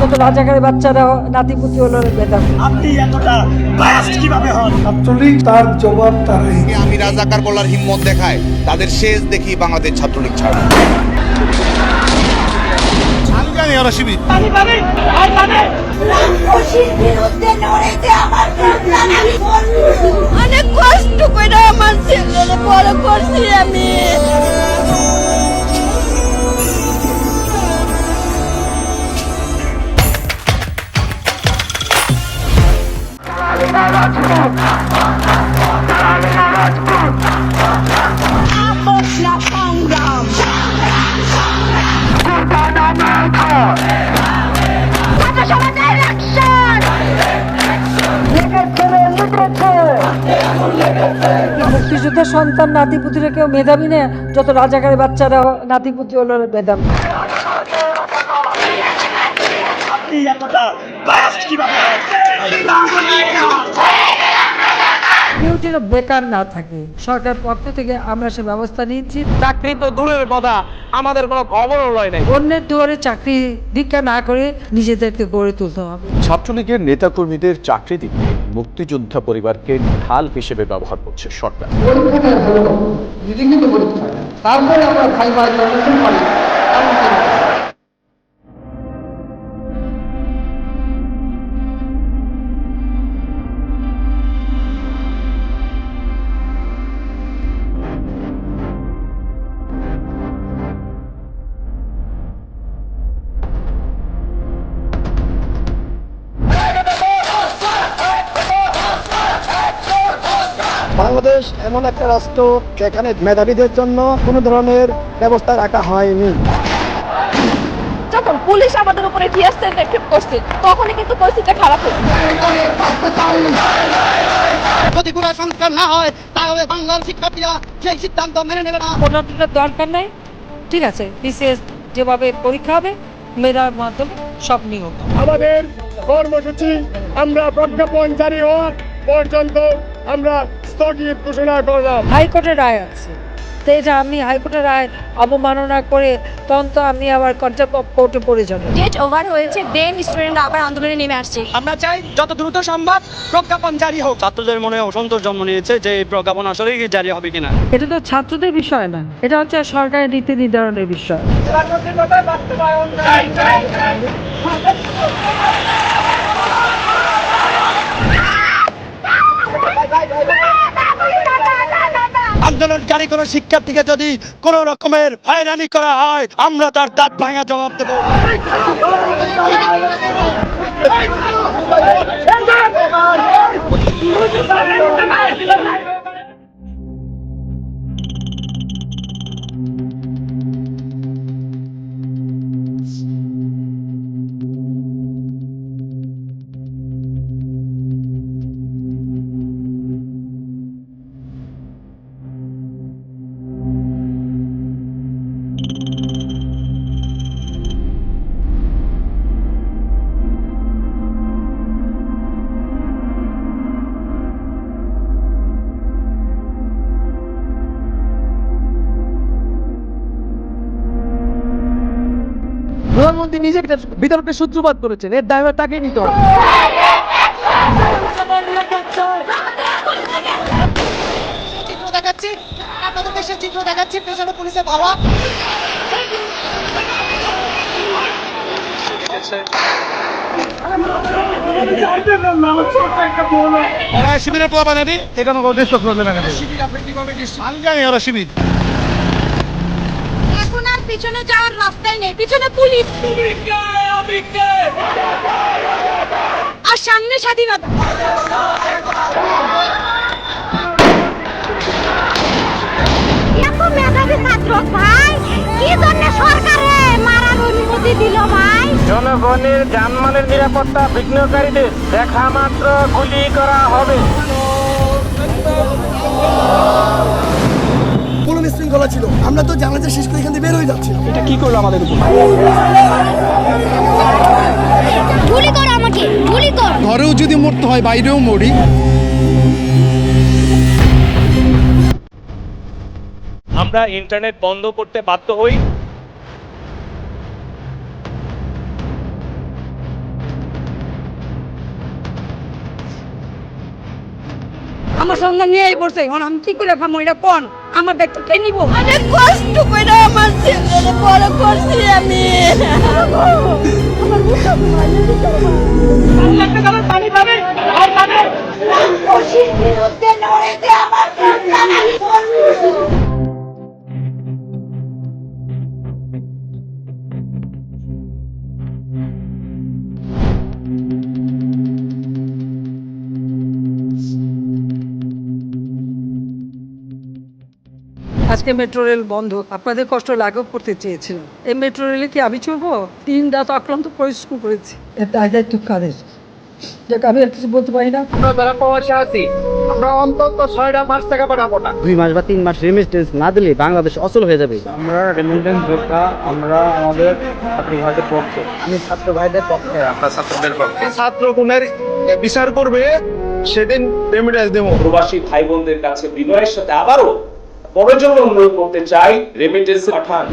কত রাজাকারের বাচ্চারা নাতিপুতি হলো আপনি এতটা কীভাবে হন? ছাত্রলীগ তার জবাব তারাই। আমি রাজাকার বলার হিম্মত দেখায় তাদের শেষ দেখি বাংলাদেশ ছাত্রলীগ ছাড়া। জানি ওরা শিবির আমার সন্তান আমি বলব। অনেক কষ্ট করে আমার ছেলেরে বড় করছি আমি। মুক্তিযুদ্ধের সন্তান নাতিপুতিরা কেউ মেধাবী না যত রাজাকারের বাচ্চারা নাতিপুতি হলো কেউ যেন বেকার না থাকে। সরকার পক্ষ থেকে আমরা সে ব্যবস্থা নিয়েছি। চাকরি তো দূরের কথা আমাদের কোনো খবরও লয় নাই। অন্যের দুয়ারে চাকরি দীক্ষা না করে নিজেদেরকে গড়ে তুলতে হবে। ছাত্রলীগের নেতাকর্মীদের চাকরি দিতে মুক্তিযোদ্ধা পরিবারকে ঢাল হিসেবে ব্যবহার করছে সরকার। তারপরে আমরা বাংলাদেশ এমন একটা রাষ্ট্র যেখানে মেধাবীদের জন্য কোনো ধরনের ব্যবস্থা রাখা হয়নি। যখন পুলিশ আমাদের উপরে সেল নিক্ষেপ করছে তখনই কিন্তু পরিস্থিতি খারাপ যদি কোনো সংস্কার না হয় তাহলে বাংলার শিক্ষার্থীরা সেই সিদ্ধান্ত মেনে নেবে না। কোনোটার দরকার নাই। ঠিক আছে বিসিএস যেভাবে পরীক্ষা হবে মেধার মাধ্যমে সব নিয়োগ আমাদের কর্মসূচি আমরা প্রজ্ঞাপন জারি হওয়ার পর্যন্ত আমরা স্থগিত ঘোষণা করলাম। হাইকোর্টের রায় আছে। তো এটা আমি হাইকোর্টের রায় অবমাননা করে তখন তো আমি আবার কোর্টে পড়ে যাব। ডেট ওভার হয়েছে। দেন স্টুডেন্টরা আবার আন্দোলনে নেমে আসছে। আমরা চাই যত দ্রুত সম্ভব প্রজ্ঞাপন জারি হোক। ছাত্রদের মনে অসন্তোষ জন্ম নিয়েছে যে এই প্রজ্ঞাপন আসলে জারি হবে কিনা। এটা তো ছাত্রদের বিষয় না। এটা হচ্ছে সরকারের নীতি নির্ধারণের বিষয়। আন্দোলনকারী কোনো শিক্ষার্থীকে যদি কোন রকমের হয়রানি করা হয় আমরা তার দাঁত ভাঙা জবাব দেবো প্রধানমন্ত্রী নিজে বিতর্কের সূত্রপাত করেছেন। এর ড্রাইভার তাকে নিতে হবে। দেখাচ্ছি। আপনাদের দেশের চিত্র দেখাচ্ছি। পেছনে পুলিশে ভাবা ওরা শিবিরের আমি জানি ওরা শিবির। পিছনে যাওয়ার রাস্তাই নেই পিছনে পুলিশ। আর সামনে স্বাধীনতা। মেধাবী ছাত্র ভাই কি জন্য সরকারে মারার অনুমতি দিল ভাই? জনগণের জানমালের নিরাপত্তা বিঘ্নকারীদের দেখা মাত্র গুলি করা হবে। কোনো বিশৃঙ্খলা ছিল। আমরা তো জানাজা শেষ করে এখান থেকে বের হয়ে যাচ্ছিলাম। গুলি কর আমাকে গুলি কর। ঘরেও যদি মরতে হয় বাইরেও মরি। আমরা ইন্টারনেট বন্ধ করতে বাধ্য হই। আমার সঙ্গে নিয়েই পড়ছে। এখন আমি কি করে খামো? এটা কোন? আমার ব্যাগটা কে নিবো? অনেক কষ্ট করে আমার ছেলেরে বড় করছি আমি। আমার বুঝতে খুশির বিরুদ্ধে লড়েছে আমার আজকে মেট্রো রেল বন্ধ। আপনাদের কষ্ট লাঘব করতে চেয়েছিলাম। এই মেট্রো রেলে কি আমি চলবো? তিন রাত অক্লান্ত পরিশ্রম করেছি। এটা দায়িত্ব কাদের যাক আমি আর কিছু বলতে পারি না। আমরা যারা প্রবাসী আছি আমরা অন্তত ছয়টা মাস টাকা পাঠাবো না। দুই মাস বা তিন মাস রেমিটেন্স না দিলে বাংলাদেশ অচল হয়ে যাবে। আমরা রেমিটেন্স যোদ্ধা আমরা আমাদের ছাত্র ভাইদের পক্ষে। আমি ছাত্র ভাইদের পক্ষে। ছাত্র গুণের বিচার করবে সেদিন রেমিটেন্স দেবো। প্রবাসী ভাই বোনদের কাছে বিনয়ের সাথে আবারও বড় জন্য অনুরোধ করতে চাই রেমিটেন্স পাঠান।